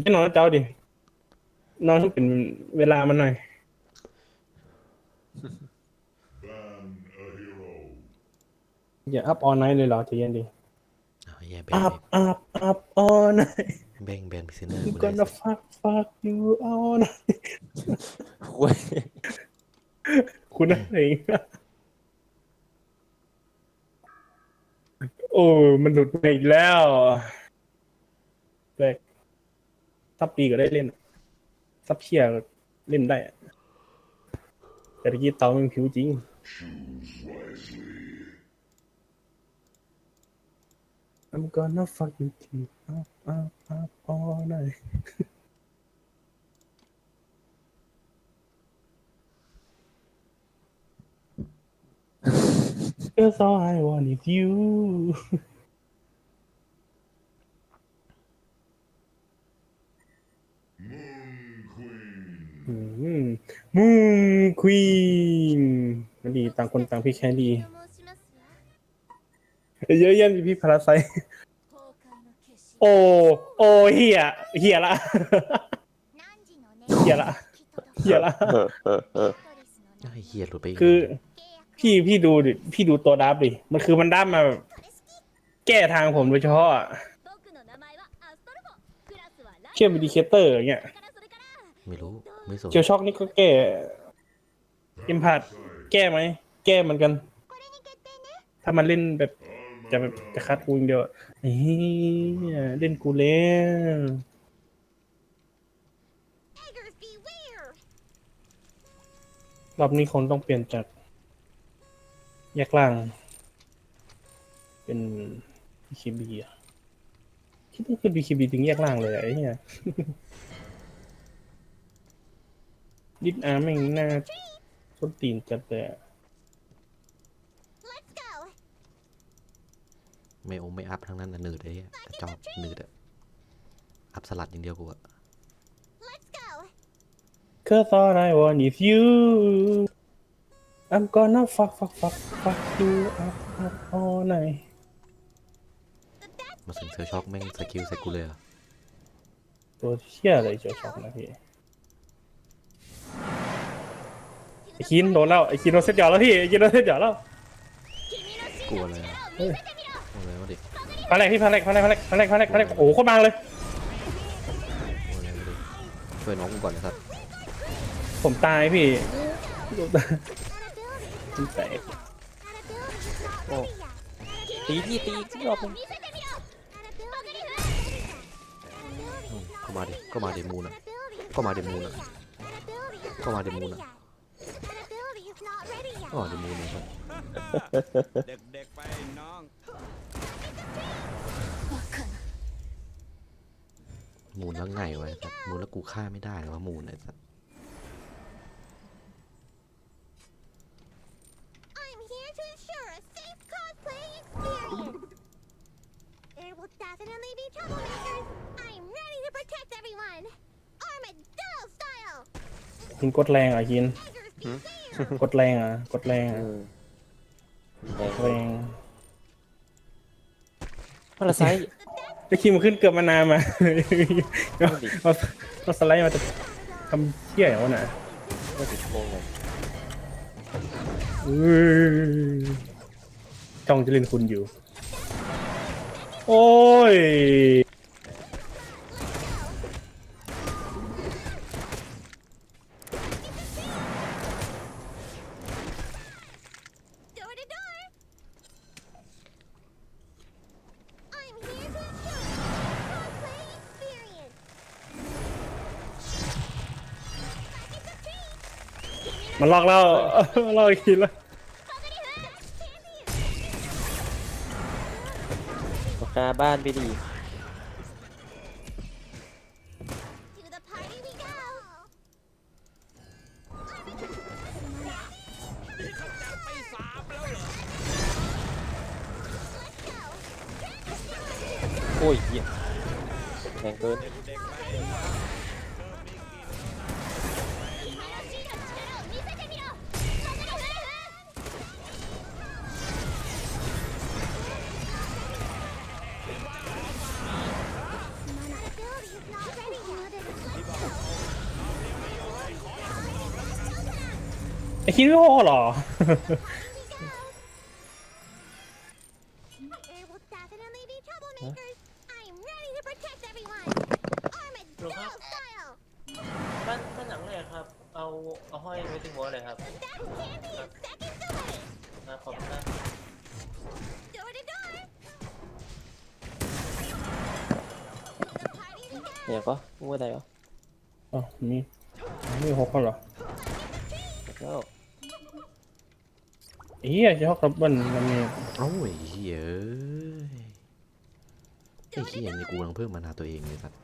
ไม่นอนเจ้าดิ นอนให้เป็นเวลามันหน่อย Ban a hero. อย่าอัพออนไนท์เลยเหรอใจเย็นดิเอาแย่แบนอัพอัพอัพออนไนท์แบงแบนพิซเนอร์ I'm กูได้ gonna fuck fuck you all night เว้ยคุณอะไรเนี่ยโอ้มันหลุดไปอีกแล้วแบก ซับดีก็ได้เล่นซับเชียร์เล่นได้แต่ตะกี้เตามันผิวจริง I'm gonna fuck you till up up up all night Cause all I want is you อื มูนควีนดีต่างคนต่างพี่แค่ดีเยอะแยะพี่พาราไซโอ้โอ้เฮียเฮียละเหี้ยละเฮียละเฮียหลุดไปคือ พี่พี่ดูดิพี่ดูตัวดับดิมันคือมันดับมา แก้ทางผมโดยเฉพาะอะเชื่อมดีเคเตอร์อย่างเงี้ยไม่รู้ ไม่สนเคียวช็อกนี่ก็แก้อิมพ t แก้ไหม แก้เหมือนกัน ถ้ามันเล่นแบบจะแบบจะคัดกูอย่างเดียวเฮ้ยเล่นกูแล้วรอบนี้คงต้องเปลี่ยนจากแยกล่าง เป็น BKB อะคิดว่าขึ้น BKB ถึงแยกล่างเลยไอ้เนี่ย ดิดอาร์แม่งหน้าส้นตีนจัดเลยอะไม่องไม่อัพทั้งนั้นนะหนืดไอ้เหี้ยกระจอกหนืดอะอัพสลัดอย่างเดียวกูอะ Cause all I want is you I'm gonna fuck fuck fuck fuck you up up all night มาถึงเซอร์ช็อกแม่งสกิลใส่กูเลยเหรอะตัวเชี่ยอะไรเจ้าช็อกนะพี่ ไอคินโดนแล้วไอคินโดนเซตหยอดแล้วพี่ไอคินโดนเซตหยอดแล้วกลัวอะไรอะเฮ้ยกลัวอะไรวะดิพาแรกพี่พาแรกพาแรกพาแรกพาแรกพาแรกพาแรกโอ้โหโคตรบางเลยกลัวอะไรวะดิช่วยน้องกูก่อนนะครับ ผมตายพี่โดนตายผมแตกโอ้ตีที่ตีที่รอบนึงอืมก็มาดิก็มาดิมูนอะก็มาดิมูนอะก็มาดิมูนอะ ก็มาดิมูนอะครับ เด็กๆไปน้อง มูนแล้วไงวะไอ้สัสมูนแล้วกูฆ่าไม่ได้วะมูนไอ้สัส I'm here to ensure a safe cosplay experience. There will definitely be troublemakers. I'm ready to protect everyone. Armadillo style. คินกดแรงอะคิน Tigers beware. กดแรงอะ กดแรงอะอืมแรงแรงพาราไซต์ไอคิมนขึ้นเกือบมานานมาก็ก็ก็สไลด์มาจะทำเที่ยอย่างวะน่ะไม่ติดโกงเลยอื้อจ้องจะเล่นคุณอยู่ โอ้ย มันลอกแล้วลอกอีกทีแล้วปากกาบ้านไปดีโอ้ยเหี้ยแรงเกิน คิดไม่พอเหรอ There will definitely be troublemakers. I'm ready to protect everyone. Armadillo style. บ้านบ้านหลังแรกครับ เอาเอาห้อยไว้ที่หัวเลยครับ That candy is seconds away. นะขอบคุณนะ Door to door. The party to go. เดี๋ยวก็พูดอะไรก็อ๋อมีมีหกคนเหรอ แล้ว เฮียจะฮอกดับเบิลมันมีเอ้าไอ้เหี้ยเอ้ยไอ้เฮียนี่กูกำลังเพิ่มมานาตัวเองเลยสัตว์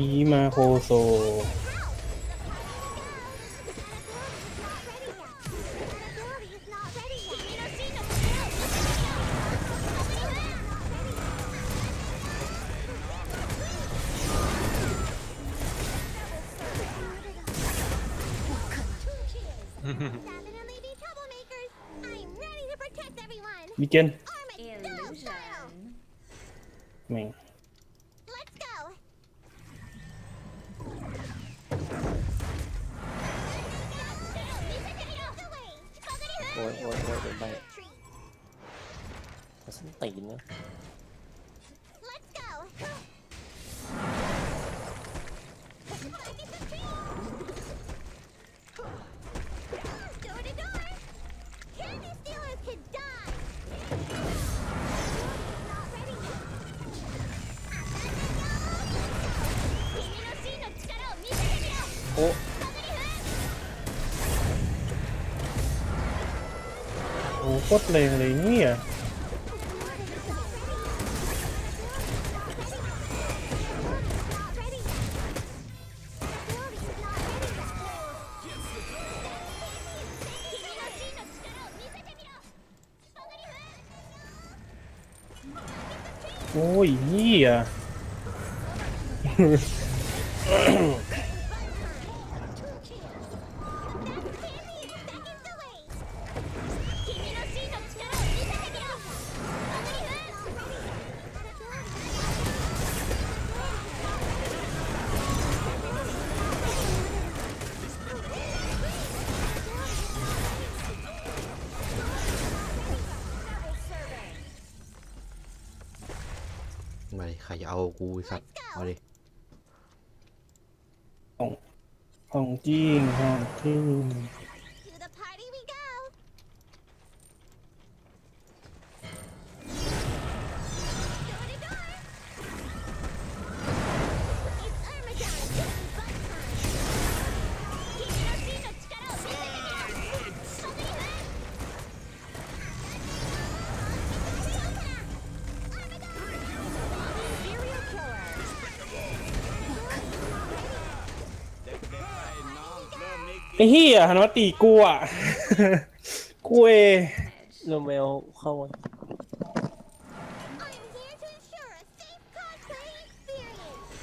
อีมาโคโซ Ability is not ready yet. Definitely be troublemakers. I'm ready to protect everyone. วิเกน Armadillo style. แม่ง ตีนนะおโหโคตรเลงเลยเนี่ย ย รจะเอากูไอ้สัตว์มาดิของจริงของจริง ไอ้เฮียหันมาตีกูอะ กูเอโรเมลเข้า I'm here to ensure a safe cosplay experience.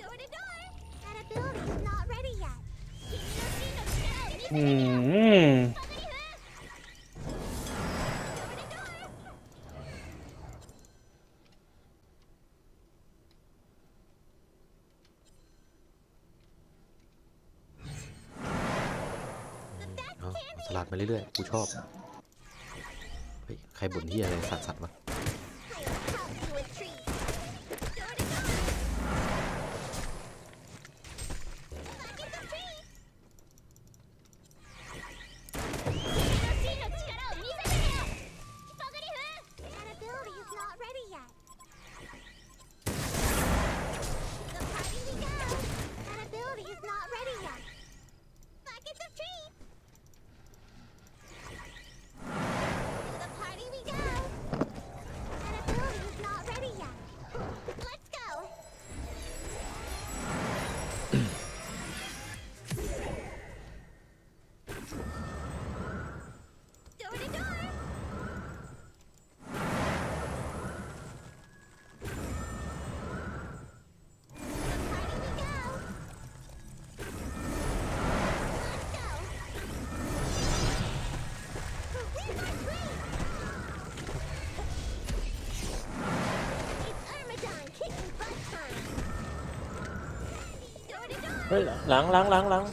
Door to door. That ability is not ready yet. อืม Door กูชอบใครบ่นที่อะไรสัตว์สัตว์วะ เฮ้ยหลังหลังหลังหลัง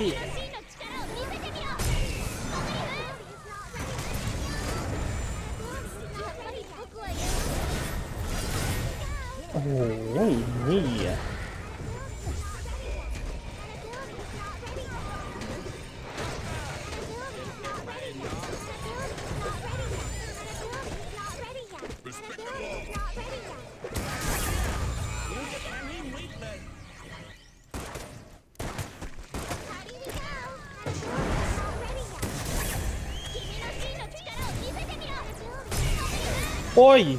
พี่ Oi!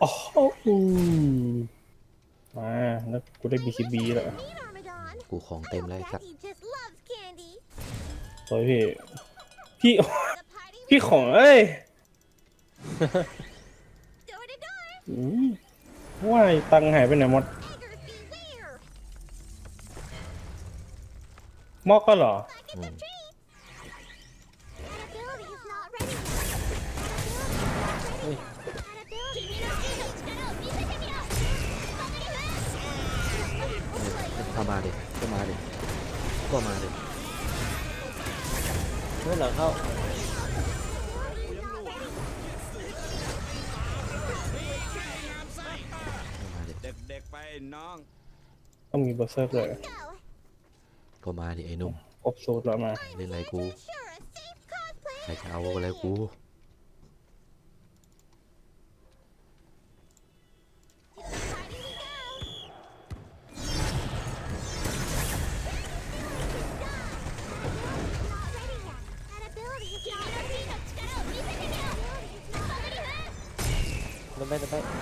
โอ้โหมาแล้วกูได้บีซีบีแล้วกูของเต็มเลยครับโอยพี่ พี่ พี่ของเอ้ยว่าตังหายไปไหนหมด มอกก็เหรอ ต้องมีเบอร์เซิร์กเลย Go. ก็มาดิไอ้หนุ่มครบสูตรแล้วมาเล่นอะไรกู Sure, a safe cosplay ใครจะเอาอะไรกู to the party we go. Not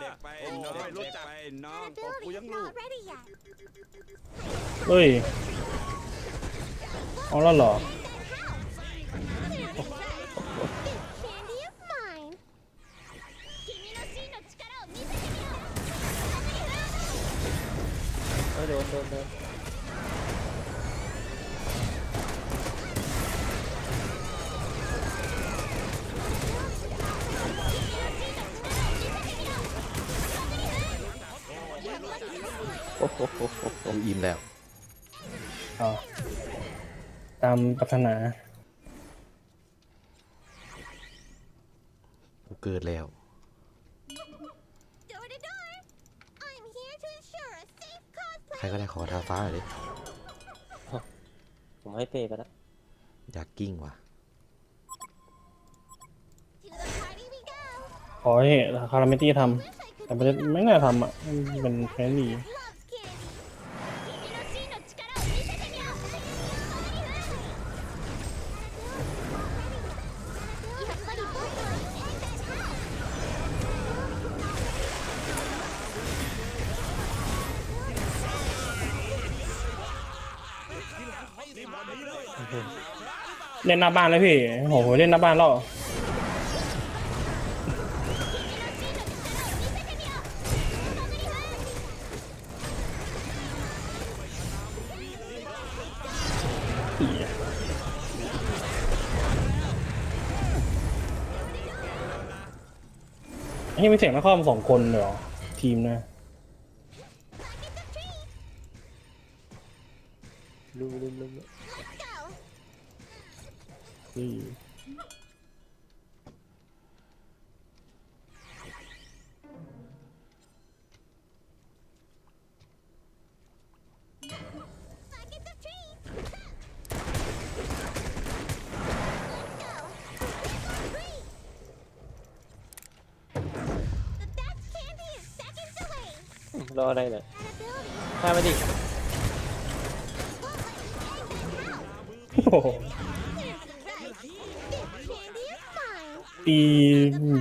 เด็กๆไปน้องเด็กๆไปน้อง That ability is not ready yet. เฮ้ยเอาแล้วเหรอ กูอิ่มแล้วเอตามปรารถนากูเกิดแล้ว Door to door. I'm here to ensure a safe ใคร cosplay ก็ได้ขอทาฟ้าหน่อยดิ ผมให้เปย์ไปแล้วอยากกิ้งว่ะ To the party we go. ขอให้คาราเมตี้ท Wish I ำ could แต่ไม่ได้ไม่น่าทำอะมันเป็นแฟนดี love เล่นหน้าบ้านเลยพี่โอ้โหเล่นหน้าบ้านแล้วนี่มีเสียงนักคอมสองคนเหรอ ทีมนะลุมลุมลุม Go. อืม Bucket of trees. Let's go. ตี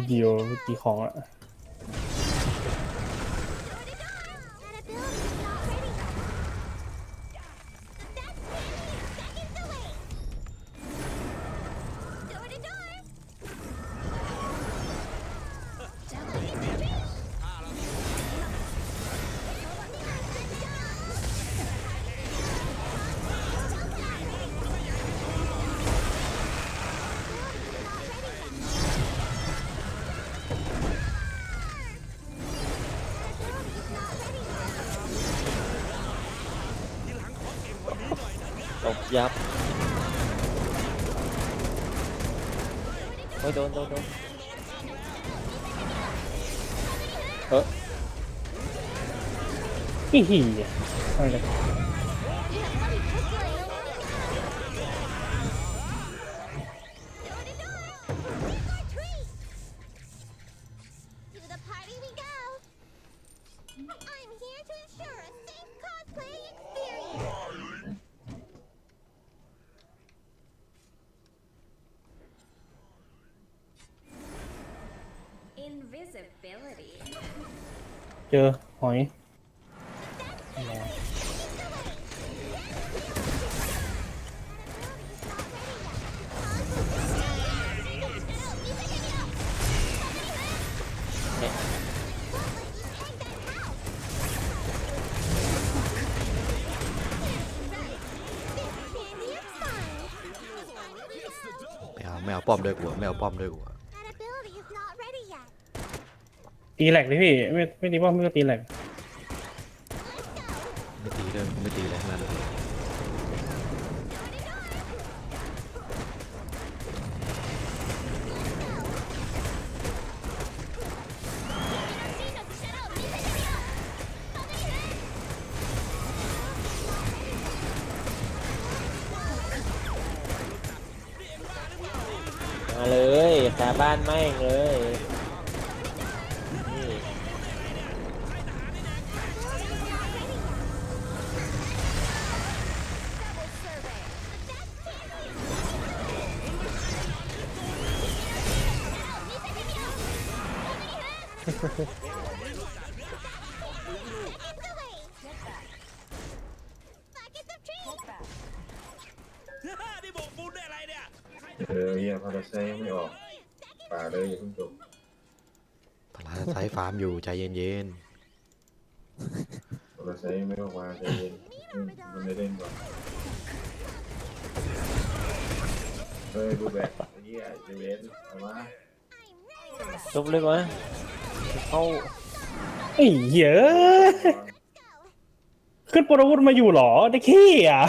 เดียวตีของอะ ตบยับโอ้ยโดนโดนโดนเอออีหีอะไร ป้อมด้วยกูอะไม่เอาป้อมด้วยกูอะ That ability is not ready yet. ตีแหลกเลยพี่ไม่ไม่ตีป้อมไม่ก็ตีแหลก เลยคาบ้านแม่เลยนี่นี่โบกปูนได้อะไรเนี่ยเออเฮียพาราไซยังไม่ออก ป่าเลยอย่าเพิ่งจบพลาไซส์ฟาร์มอยู่ใจเย็นพาราไซยังไม่ออกมาใจเย็นอืมมันได้เล่นก่อนเฮ้ยดูแบบไอ้เฮียใจเย็นเอามาจบเลยวะเข้าไอ้เหี้ยขึ้นปรวุธมาอยู่เหรอได้ขี้อะ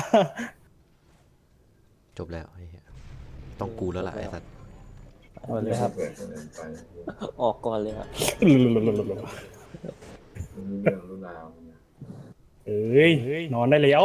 ๆจบแล้วไอ้เหี้ยต้องกูแล้วล่ะไอ้สัตว์ เอาเลยครับ เปิดคนอื่นไปออกก่อนเลยครับไม่รู้เรื่องรู้ราวเนี่ยเอ้ย นอนได้แล้ว